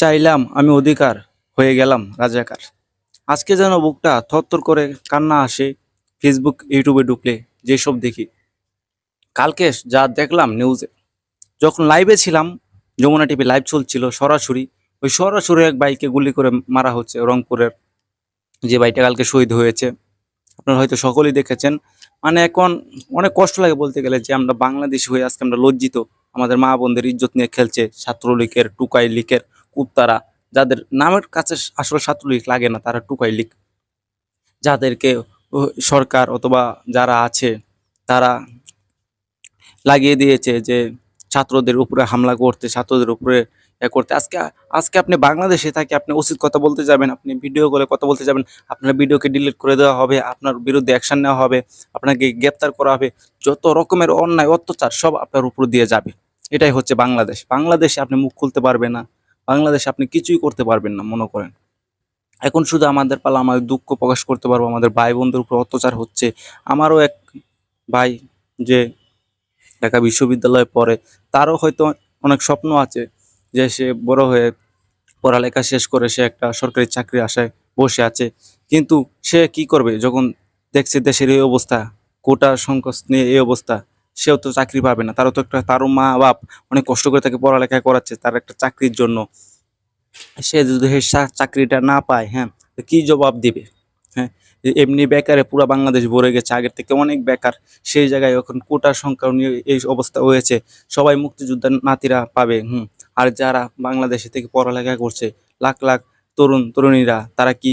চাইলাম আমি অধিকার হয়ে গেলাম রাজাকার। আজকে যেন বুকটা থরথর করে কান্না আসে ফেসবুক ইউটিউবে ঢুকলে যেসব দেখি। কালকে যা দেখলাম নিউজে যখন লাইভে ছিলাম, যমুনা টিভি লাইভ চলছিল সরাসরি, ওই সরাসরি এক বাইকে গুলি করে মারা হচ্ছে রংপুরের, যে বাইটা কালকে শহীদ হয়েছে। আপনারা হয়তো সকলেই দেখেছেন। মানে এখন অনেক কষ্ট লাগে বলতে গেলে যে আমরা বাংলাদেশ হয়ে আজকে আমরা লজ্জিত। আমাদের মা বোনদের ইজ্জত নিয়ে খেলছে ছাত্রলীগের টুকাই লীগের কুত্তারা যাদের নামের কাছে আসলে ছাত্রলীগ লাগে না, তারা টুকাই লীগ যাদেরকে সরকার অথবা যারা আছে, তারা লাগিয়ে দিয়েছে যে ছাত্রদের উপরে হামলা করতে, ছাত্রদের উপরে করতে। আজকে আজকে আপনি বাংলাদেশে থাকি, আপনি উচিত কথা বলতে যাবেন, আপনি ভিডিও করে কথা বলতে যাবেন, আপনার ভিডিওকে ডিলিট করে দেওয়া হবে, আপনার বিরুদ্ধে অ্যাকশন নেওয়া হবে, আপনাকে গ্রেপ্তার করা হবে, যত রকমের অন্যায়, অত্যাচার সব আপনার উপর দিয়ে যাবে। এটাই হচ্ছে বাংলাদেশ। বাংলাদেশে আপনি মুখ খুলতে পারবে না। বাংলাদেশে আপনি কিছুই করতে পারবেন না, মনে করেন। এখন শুধু আমাদের পালা আমাদের দুঃখ প্রকাশ করতে পারব, আমাদের ভাই বোনদের উপর অত্যাচার হচ্ছে। আমারও এক ভাই যে ঢাকা বিশ্ববিদ্যালয়ে পড়ে, তারও হয়তো অনেক স্বপ্ন আছে যে সে বড় হয়ে পড়ালেখা শেষ করে সে একটা সরকারি চাকরি আশায় বসে আছে। কিন্তু সে কি করবে? যখন দেখছে দেশের এই অবস্থা, কোটা সংকট নিয়ে এই অবস্থা, সেও তো চাকরি পাবে না। তারও তো একটা, তারও মা বাপ অনেক কষ্ট করে তাকে পড়ালেখা করাচ্ছে, তার একটা চাকরির জন্য। সে যদি চাকরিটা না পায় হ্যাঁ কি জবাব দিবে? হ্যাঁ এমনি বেকারে পুরো বাংলাদেশ ভরে গেছে, আগের থেকে অনেক বেকার, সেই জায়গায় এখন কোটার সংখ্যা নিয়ে এই অবস্থা হয়েছে, সবাই মুক্তিযোদ্ধার নাতিরা পাবে, হুম, আর যারা বাংলাদেশে থেকে পড়ালেখা করছে, লাখ লাখ তরুণ, তরুণীরা, তারা কি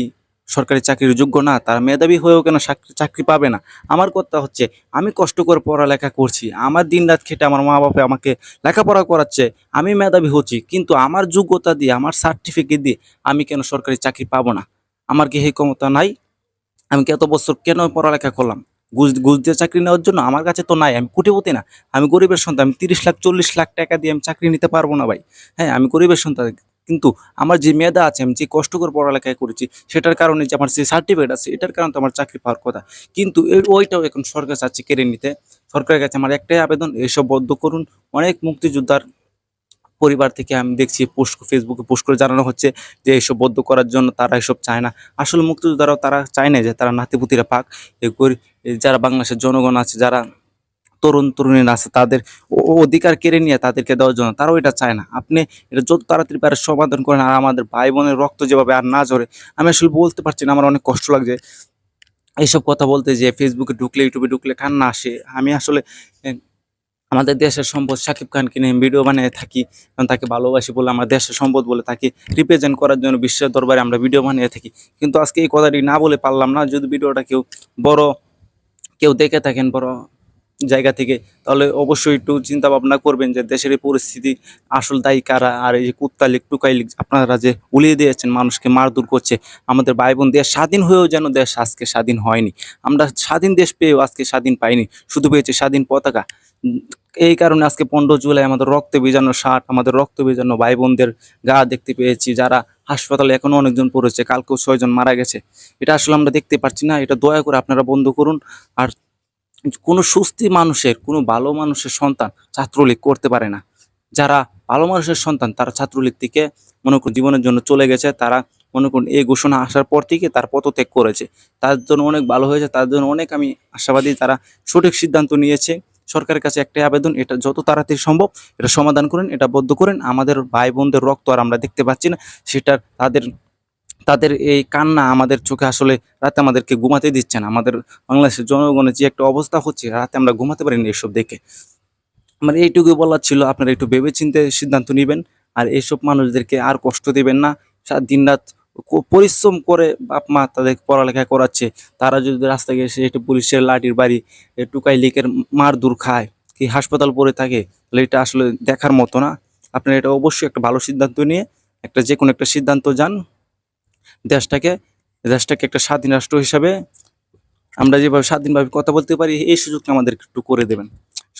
সরকারি চাকরির যোগ্য না, তারা মেধাবী হয়েও কেন চাকরি পাবে না? আমার কথা হচ্ছে, আমি কষ্ট করে পড়ালেখা করছি, আমার দিন রাত খেটে আমার মা বাপে আমাকে লেখাপড়া করাচ্ছে, আমি মেধাবী হচ্ছি, কিন্তু আমার যোগ্যতা দিয়ে, আমার সার্টিফিকেট দিয়ে আমি কেন সরকারি চাকরি পাবো না? আমার কি সেই ক্ষমতা নাই? আমি কি এত বছর কেন পড়ালেখা করলাম? ঘুষ ঘুষ দিয়ে চাকরি নেওয়ার জন্য আমার কাছে তো নাই, আমি কোটিপতি না। আমি গরিবের সন্তান, আমি তিরিশ লাখ, চল্লিশ লাখ টাকা দিয়ে আমি চাকরি নিতে পারব না ভাই। হ্যাঁ আমি গরিবের সন্তান কিন্তু আমার যে মেধা আছে, আমি যে কষ্টকর পড়ালেখায় করেছি, সেটার কারণে যে আমার যে সার্টিফিকেট আছে, এটার কারণে তো আমার চাকরি পাওয়ার কথা। কিন্তু ওইটাও এখন সরকার চাচ্ছে কেড়ে নিতে। সরকারের কাছে আমার একটাই আবেদন, এসব বদ্ধ করুন। অনেক মুক্তিযোদ্ধার পরিবার থেকে আমি দেখছি পোস্ট ফেসবুকে পোস্ট করে জানানো হচ্ছে যে এসব বদ্ধ করার জন্য তারা এসব চায় না। আসলে মুক্তিযোদ্ধারাও তারা চায় না যে তারা নাতিপুতিরা পাক। এই যারা বাংলাদেশের জনগণ আছে, যারা তরুণ তরুণীরা আছে, তাদের অধিকার কেড়ে নিয়ে তাদেরকে দেওয়ার জন্য তারাও এটা চায় না। আপনি এটা যত তাড়াতাড়ি পারে সমাধান করেন আর আমাদের ভাই বোনের রক্ত যেভাবে আর না ঝরে, আমি আসলে বলতে পারছি না, আমার অনেক কষ্ট লাগছে। এইসব কথা বলতে যে ফেসবুকে ঢুকলে ইউটিউবে ঢুকলে কান্না আসে। আমি আসলে আমাদের দেশের সম্পদ শাকিব খানকে নিয়ে ভিডিও বানিয়ে থাকি, কারণ তাকে ভালোবাসি বলে আমার দেশের সম্পদ বলে তাকে রিপ্রেজেন্ট করার জন্য বিশ্বের দরবারে আমরা ভিডিও বানিয়ে থাকি। কিন্তু আজকে এই কথাটি না বলে পারলাম না, যদি ভিডিওটা কেউ বড়, কেউ দেখে থাকেন, বড় জায়গা থেকে, তাহলে অবশ্যই একটু চিন্তা ভাবনা করবেন যে দেশের এই পরিস্থিতি আসল দায়ী কারা? আর এই যে কুত্তা লীগ টুকাই লীগ আপনারা যে উলিয়ে দিয়েছেন, মানুষকে মারধর করছে, আমাদের ভাই বোন দেশ স্বাধীন হয়েও যেন দেশ আজকে স্বাধীন হয়নি। আমরা স্বাধীন দেশ পেয়েও আজকে স্বাধীন পাইনি, শুধু পেয়েছে স্বাধীন পতাকা। এই কারণে আজকে পনেরো জুলাই আমাদের রক্ত ভেজানো শার্ট, আমাদের রক্ত ভেজানো ভাই বোনদের গা দেখতে পেয়েছি, যারা হাসপাতালে এখনও অনেকজন পড়েছে, কালকেও ছয়জন মারা গেছে। এটা আসলে আমরা দেখতে পাচ্ছি না, এটা দয়া করে আপনারা বন্ধ করুন। আর কোনো সুস্থি মানুষের, কোনো ভালো মানুষের সন্তান ছাত্রলীগ করতে পারে না। যারা ভালো মানুষের সন্তান, তারা ছাত্রলীগ থেকে মনে করুন জীবনের জন্য চলে গেছে, তারা মনে করুন এই ঘোষণা আসার পর থেকে তার পদত্যাগ করেছে। তার জন্য অনেক ভালো হয়েছে তার জন্য অনেক আমি আশাবাদী তারা সঠিক সিদ্ধান্ত নিয়েছে। সরকারের কাছে একটাই আবেদন, এটা যত তাড়াতাড়ি সম্ভব এটা সমাধান করেন, এটা বদ্ধ করেন। আমাদের ভাই বোনদের রক্ত আর আমরা দেখতে পাচ্ছি না, সেটা তাদের তাদের এই কান্না আমাদের চোখে আসলে রাতে আমাদেরকে ঘুমাতে দিচ্ছে না। আমাদের বাংলাদেশের জনগণের যে একটা অবস্থা হচ্ছে, রাতে আমরা ঘুমাতে পারি না এসব দেখে। আমার এইটুকু বলার ছিল, আপনারা একটু ভেবেচিন্তে সিদ্ধান্ত নেবেন আর এইসব মানুষদেরকে আর কষ্ট দেবেন না। দিন রাত পরিশ্রম করে বাপ মা তাদের পড়ালেখা করাচ্ছে। তারা যদি রাস্তায় এসে একটু পুলিশের লাঠির বাড়ি টুকাই লিকের মার দূর খায়, কি হাসপাতাল পড়ে থাকে, তাহলে এটা আসলে দেখার মতো না। আপনারা এটা অবশ্যই একটা ভালো সিদ্ধান্ত নিয়ে, একটা যে কোনো একটা সিদ্ধান্ত যান। দেশটাকে দেশটাকে একটা স্বাধীন রাষ্ট্র হিসাবে আমরা যেভাবে স্বাধীনভাবে কথা বলতে পারি, এই সুযোগটা আমাদের একটু করে দেবেন।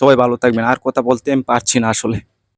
সবাই ভালো থাকবেন, আর কথা বলতে আমি পারছি না আসলে।